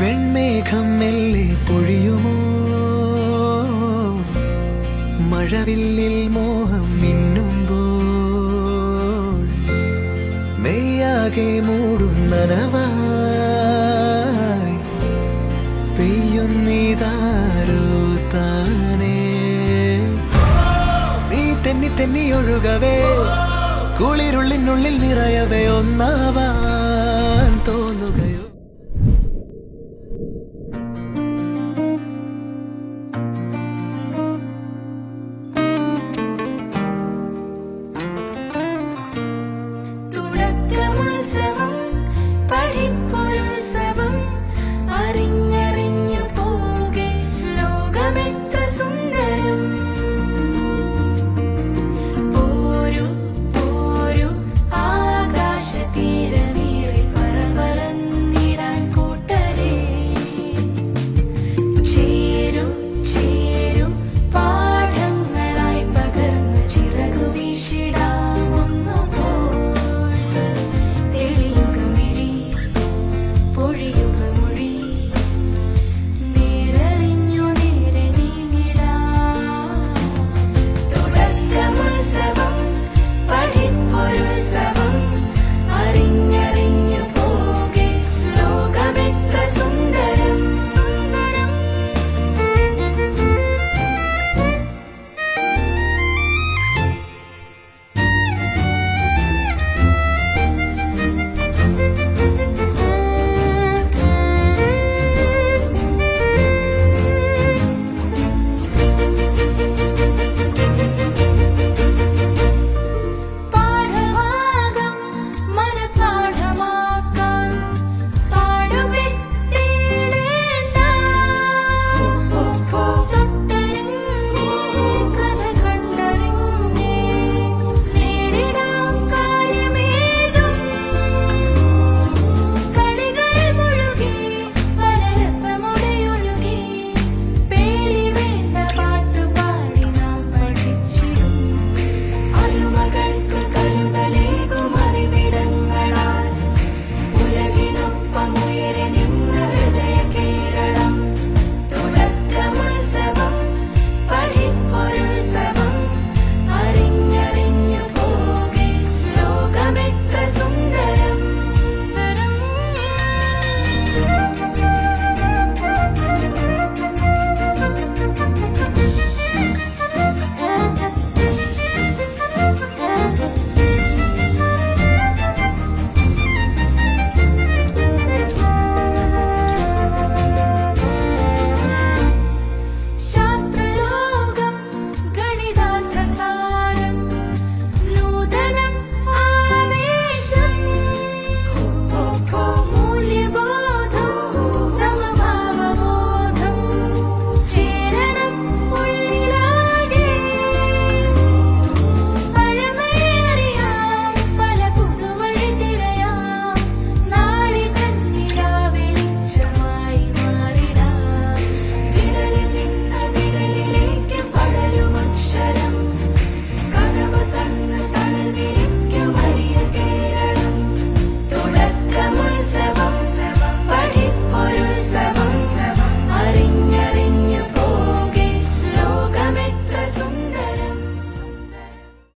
വെൺമേഘം മെല്ലെ പൊഴിയുമോ? മഴവില്ലിൽ മോഹം മിന്നുമ്പോൾ മെയ്യാകെ മൂടും നനവായി. പെയ്യുന്നീതാരോ താനേ? നീ തെന്നി തെന്നി ഒഴുകവേ കുളിരുള്ളിനുള്ളിൽ നിറയവേ തോന്നുകയോ